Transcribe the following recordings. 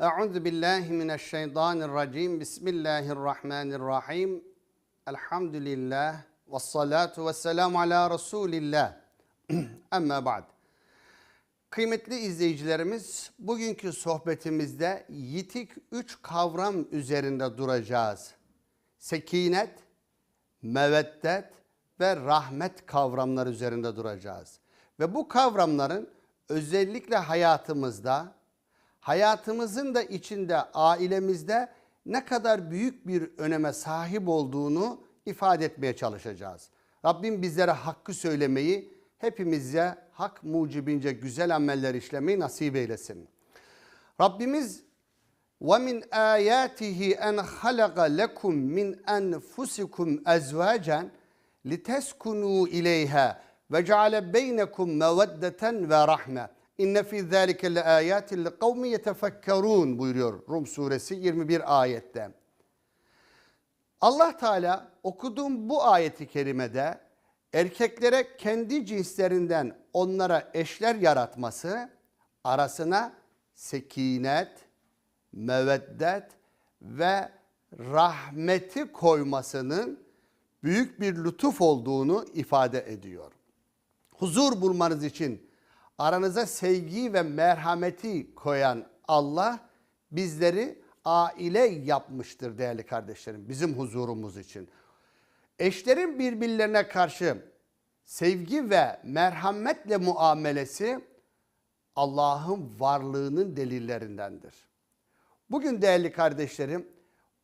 Euzu billahi mineşşeytanirracim. Bismillahirrahmanirrahim. Elhamdülillah ve salatu ve selamu ala Resulillah. Amma ba'd. Kıymetli izleyicilerimiz, bugünkü sohbetimizde yitik üç kavram üzerinde duracağız. Sekinet, meveddet ve rahmet kavramları üzerinde duracağız. Ve bu kavramların özellikle hayatımızda, hayatımızın da içinde, ailemizde ne kadar büyük bir öneme sahip olduğunu ifade etmeye çalışacağız. Rabbim bizlere hakkı söylemeyi, hepimize hak mucibince güzel ameller işlemeyi nasip eylesin. Rabbimiz وَمِنْ آيَاتِهِ اَنْ خَلَقَ لَكُمْ مِنْ أَنْفُسِكُمْ اَزْوَاجًا لِتَسْكُنُوا إِلَيْهَا وَجَعَلَ بَيْنَكُمْ مَوَدَّةً وَرَحْمَةً İnne fi zalike le ayatin li kavmi yetefekkerun buyuruyor Rum suresi 21 ayette. Allah Teala okuduğum bu ayeti kerimede erkeklere kendi cinslerinden onlara eşler yaratması arasına sekinet, meveddet ve rahmeti koymasının büyük bir lütuf olduğunu ifade ediyor. Huzur bulmanız için aranıza sevgi ve merhameti koyan Allah bizleri aile yapmıştır değerli kardeşlerim bizim huzurumuz için. Eşlerin birbirlerine karşı sevgi ve merhametle muamelesi Allah'ın varlığının delillerindendir. Bugün değerli kardeşlerim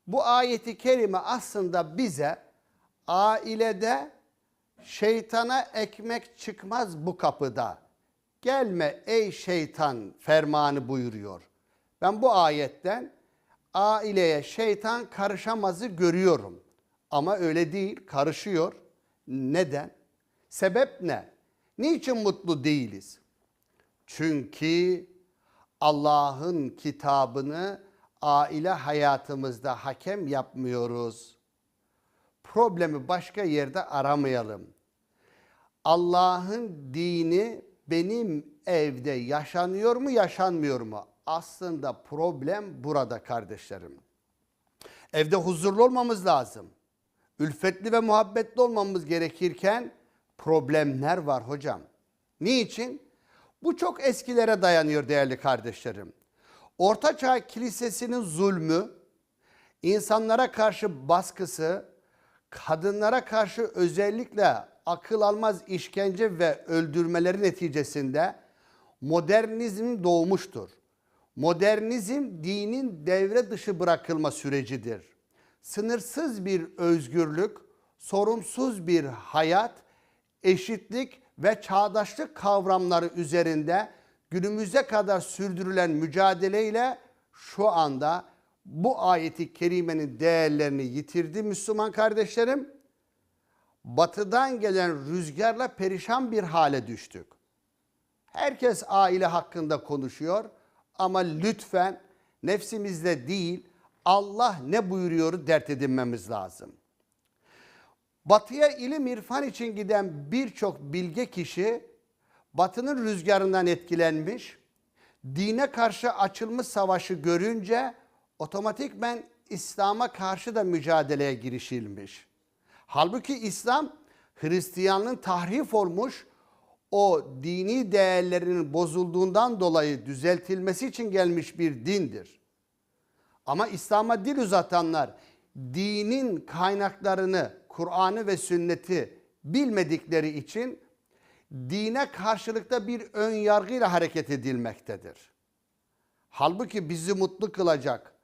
bu ayeti kerime aslında bize ailede şeytana ekmek çıkmaz bu kapıda. Gelme ey şeytan fermanı buyuruyor. Ben bu ayetten aileye şeytan karışamazı görüyorum. Ama öyle değil, karışıyor. Neden? Sebep ne? Niçin mutlu değiliz? Çünkü Allah'ın kitabını aile hayatımızda hakem yapmıyoruz. Problemi başka yerde aramayalım. Allah'ın dini benim evde yaşanıyor mu yaşanmıyor mu? Aslında problem burada kardeşlerim. Evde huzurlu olmamız lazım. Ülfetli ve muhabbetli olmamız gerekirken problemler var hocam. Niçin? Bu çok eskilere dayanıyor değerli kardeşlerim. Ortaçağ Kilisesi'nin zulmü, insanlara karşı baskısı, kadınlara karşı özellikle akıl almaz işkence ve öldürmeleri neticesinde modernizm doğmuştur. Modernizm dinin devre dışı bırakılma sürecidir. Sınırsız bir özgürlük, sorumsuz bir hayat, eşitlik ve çağdaşlık kavramları üzerinde günümüze kadar sürdürülen mücadeleyle şu anda bu ayeti kerimenin değerlerini yitirdi Müslüman kardeşlerim. Batıdan gelen rüzgarla perişan bir hale düştük. Herkes aile hakkında konuşuyor ama lütfen nefsimizde değil Allah ne buyuruyor dert edinmemiz lazım. Batıya ilim irfan için giden birçok bilge kişi batının rüzgarından etkilenmiş, dine karşı açılmış savaşı görünce otomatikmen İslam'a karşı da mücadeleye girişilmiş. Halbuki İslam Hristiyanlığın tahrif olmuş o dini değerlerinin bozulduğundan dolayı düzeltilmesi için gelmiş bir dindir. Ama İslam'a dil uzatanlar dinin kaynaklarını, Kur'an'ı ve sünneti bilmedikleri için dine karşılıkta bir ön yargıyla hareket edilmektedir. Halbuki bizi mutlu kılacak,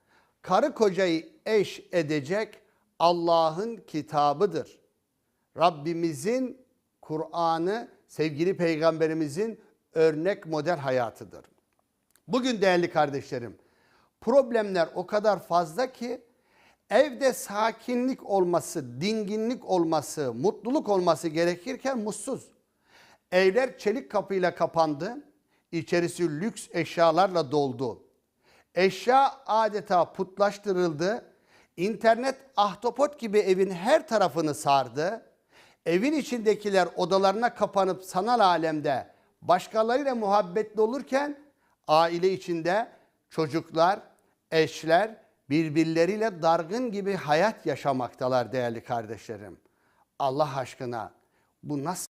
karı kocayı eş edecek Allah'ın kitabıdır. Rabbimizin Kur'an'ı, sevgili peygamberimizin örnek model hayatıdır. Bugün değerli kardeşlerim, problemler o kadar fazla ki evde sakinlik olması, dinginlik olması, mutluluk olması gerekirken mutsuz. Evler çelik kapıyla kapandı, içerisi lüks eşyalarla doldu. Eşya adeta putlaştırıldı. İnternet ahtapot gibi evin her tarafını sardı. Evin içindekiler odalarına kapanıp sanal alemde başkalarıyla muhabbetli olurken aile içinde çocuklar Eşler birbirleriyle dargın gibi hayat yaşamaktalar değerli kardeşlerim. Allah aşkına bu nasıl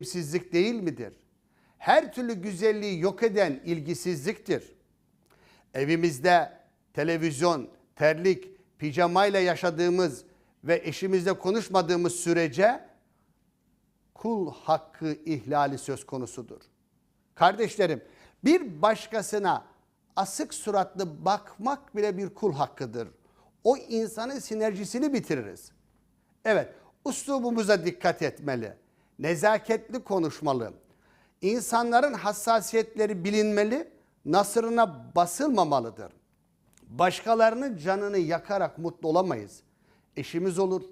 ilgisizlik değil midir? Her türlü güzelliği yok eden ilgisizliktir. Evimizde televizyon, terlik, pijamayla yaşadığımız ve eşimizle konuşmadığımız sürece kul hakkı ihlali söz konusudur. Kardeşlerim, bir başkasına asık suratlı bakmak bile bir kul hakkıdır. O insanın sinerjisini bitiririz. Evet, uslubumuza dikkat etmeli. Nezaketli konuşmalı. İnsanların hassasiyetleri bilinmeli, nasırına basılmamalıdır. Başkalarının canını yakarak mutlu olamayız. Eşimiz olur,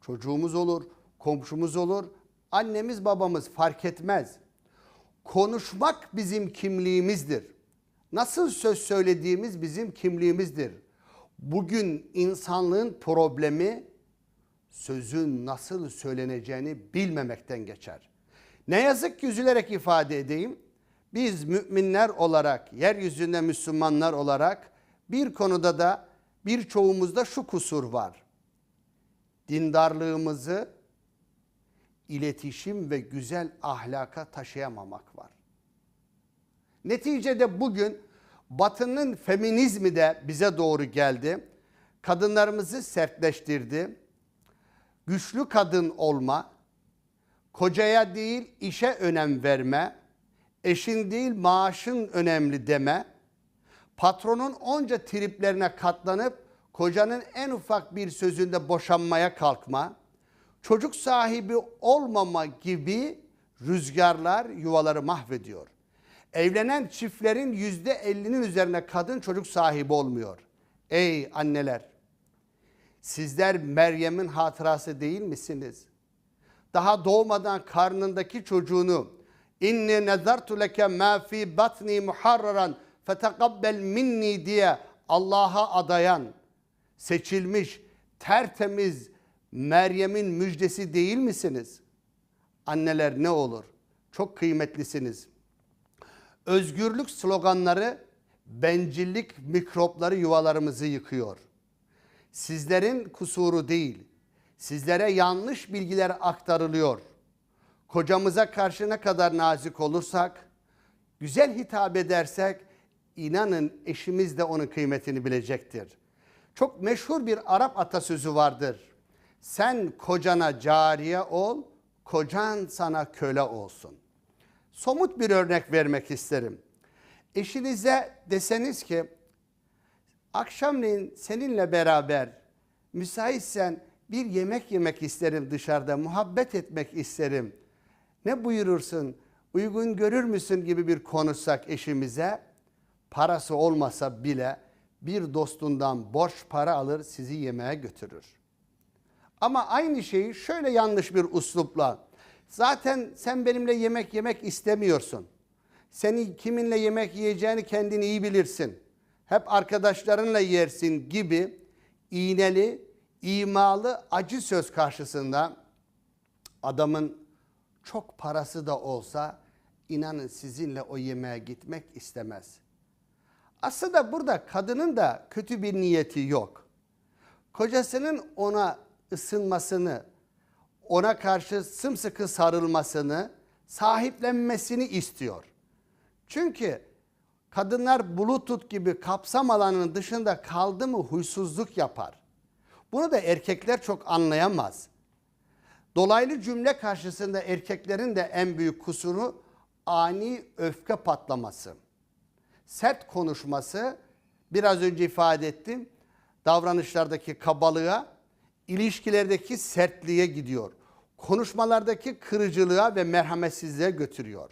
çocuğumuz olur, komşumuz olur, annemiz babamız fark etmez. Konuşmak bizim kimliğimizdir. Nasıl söz söylediğimiz bizim kimliğimizdir. Bugün insanlığın problemi sözün nasıl söyleneceğini bilmemekten geçer. Ne yazık ki üzülerek ifade edeyim. Biz müminler olarak, yeryüzünde Müslümanlar olarak bir konuda da birçoğumuzda şu kusur var. Dindarlığımızı iletişim ve güzel ahlaka taşıyamamak var. Neticede bugün Batı'nın feminizmi de bize doğru geldi. Kadınlarımızı sertleştirdi. Güçlü kadın olma, kocaya değil işe önem verme, eşin değil maaşın önemli deme, patronun onca triplerine katlanıp kocanın en ufak bir sözünde boşanmaya kalkma, çocuk sahibi olmama gibi rüzgarlar yuvaları mahvediyor. Evlenen çiftlerin yüzde ellinin üzerine kadın çocuk sahibi olmuyor. Ey anneler! Sizler Meryem'in hatırası değil misiniz? Daha doğmadan karnındaki çocuğunu İnni nezartu leke ma fi batni muharraran fetekabbel minni diye Allah'a adayan, seçilmiş, tertemiz Meryem'in müjdesi değil misiniz? Anneler ne olur? Çok kıymetlisiniz. Özgürlük sloganları bencillik mikropları yuvalarımızı yıkıyor. Sizlerin kusuru değil. Sizlere yanlış bilgiler aktarılıyor. Kocamıza karşı ne kadar nazik olursak, güzel hitap edersek inanın eşimiz de onun kıymetini bilecektir. Çok meşhur bir Arap atasözü vardır. Sen kocana cariye ol, kocan sana köle olsun. Somut bir örnek vermek isterim. Eşinize deseniz ki akşamleyin seninle beraber müsaitsen bir yemek yemek isterim dışarıda, muhabbet etmek isterim. Ne buyurursun, uygun görür müsün gibi bir konuşsak eşimize, parası olmasa bile bir dostundan borç para alır sizi yemeğe götürür. Ama aynı şeyi şöyle yanlış bir uslupla, zaten sen benimle yemek yemek istemiyorsun. Seni kiminle yemek yiyeceğini kendin iyi bilirsin. Hep arkadaşlarınla yersin gibi iğneli, imalı acı söz karşısında adamın çok parası da olsa inanın sizinle o yemeğe gitmek istemez. Aslında burada kadının da kötü bir niyeti yok. Kocasının ona ısınmasını, ona karşı sımsıkı sarılmasını, sahiplenmesini istiyor. Çünkü kadınlar bluetooth gibi kapsam alanının dışında kaldı mı huysuzluk yapar. Bunu da erkekler çok anlayamaz. Dolaylı cümle karşısında erkeklerin de en büyük kusuru ani öfke patlaması. Sert konuşması, biraz önce ifade ettim, davranışlardaki kabalığa, ilişkilerdeki sertliğe gidiyor. Konuşmalardaki kırıcılığa ve merhametsizliğe götürüyor.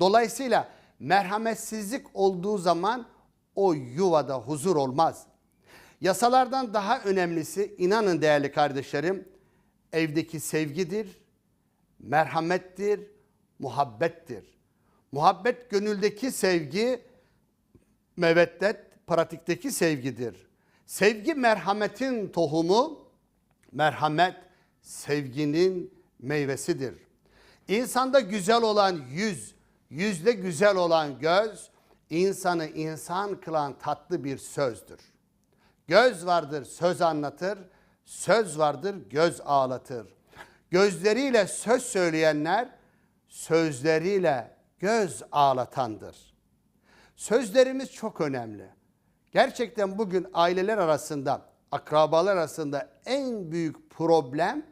Dolayısıyla merhametsizlik olduğu zaman o yuvada huzur olmaz. Yasalardan daha önemlisi inanın değerli kardeşlerim evdeki sevgidir, merhamettir, muhabbettir. Muhabbet gönüldeki sevgi, meveddet pratikteki sevgidir. Sevgi merhametin tohumu, merhamet sevginin meyvesidir. İnsanda güzel olan yüz, yüzde güzel olan göz, insanı insan kılan tatlı bir sözdür. Göz vardır söz anlatır, söz vardır göz ağlatır. Gözleriyle söz söyleyenler sözleriyle göz ağlatandır. Sözlerimiz çok önemli. Gerçekten bugün aileler arasında, akrabalar arasında en büyük problem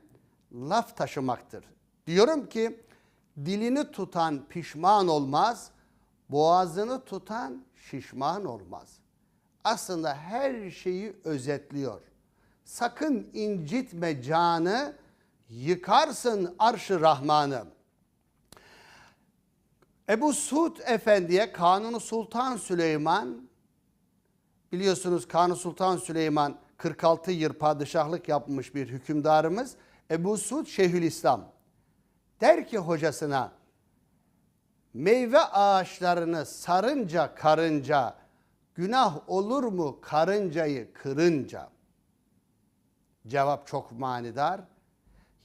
laf taşımaktır. Diyorum ki dilini tutan pişman olmaz, boğazını tutan şişman olmaz. Aslında her şeyi özetliyor. Sakın incitme canı, yıkarsın arşı Rahman'ı. Ebu Suud Efendi'ye Kanuni Sultan Süleyman, biliyorsunuz Kanuni Sultan Süleyman 46 yıl padişahlık yapmış bir hükümdarımız. Ebu Suud Şeyhülislam der ki hocasına, meyve ağaçlarını sarınca karınca, günah olur mu karıncayı kırınca? Cevap çok manidar.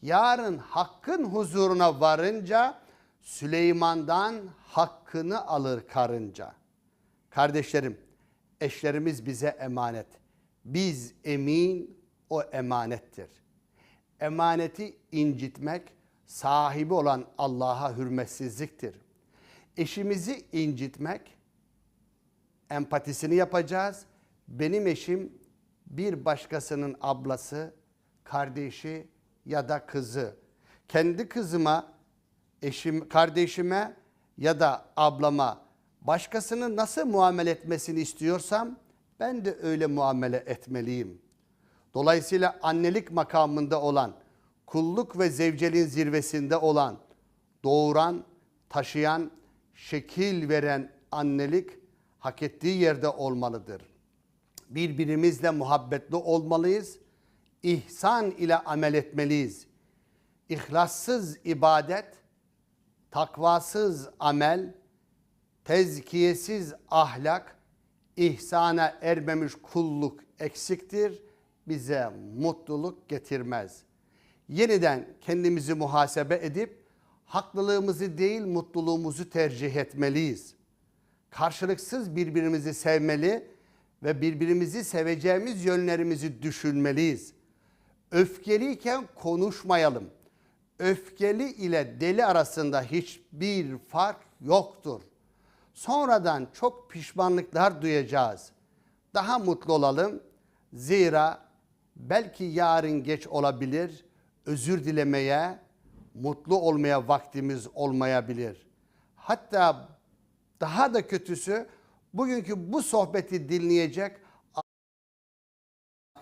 Yarın hakkın huzuruna varınca Süleyman'dan hakkını alır karınca. Kardeşlerim, eşlerimiz bize emanet. Biz emin, o emanettir. Emaneti incitmek sahibi olan Allah'a hürmetsizliktir. Eşimizi incitmek empatisini yapacağız. Benim eşim bir başkasının ablası, kardeşi ya da kızı. Kendi kızıma, eşim, kardeşime ya da ablama başkasının nasıl muamele etmesini istiyorsam ben de öyle muamele etmeliyim. Dolayısıyla annelik makamında olan, kulluk ve zevceliğin zirvesinde olan, doğuran, taşıyan, şekil veren annelik hak ettiği yerde olmalıdır. Birbirimizle muhabbetli olmalıyız. İhsan ile amel etmeliyiz. İhlassız ibadet takvasız amel, tezkiyesiz ahlak, ihsana ermemiş kulluk eksiktir, bize mutluluk getirmez. Yeniden kendimizi muhasebe edip haklılığımızı değil mutluluğumuzu tercih etmeliyiz. Karşılıksız birbirimizi sevmeli ve birbirimizi seveceğimiz yönlerimizi düşünmeliyiz. Öfkeliyken konuşmayalım. Öfkeli ile deli arasında hiçbir fark yoktur. Sonradan çok pişmanlıklar duyacağız. Daha mutlu olalım. Zira belki yarın geç olabilir. Özür dilemeye, mutlu olmaya vaktimiz olmayabilir. Hatta daha da kötüsü bugünkü bu sohbeti dinleyecek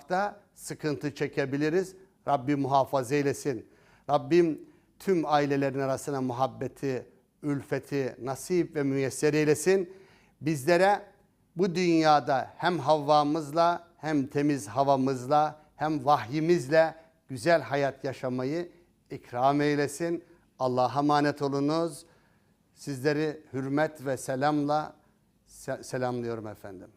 da sıkıntı çekebiliriz. Rabbim muhafaza eylesin. Rabbim tüm ailelerin arasına muhabbeti, ülfeti nasip ve müyesser eylesin. Bizlere bu dünyada hem havvamızla hem temiz havamızla hem vahyimizle güzel hayat yaşamayı ikram eylesin. Allah'a emanet olunuz. Sizleri hürmet ve selamla se- selamlıyorum efendim.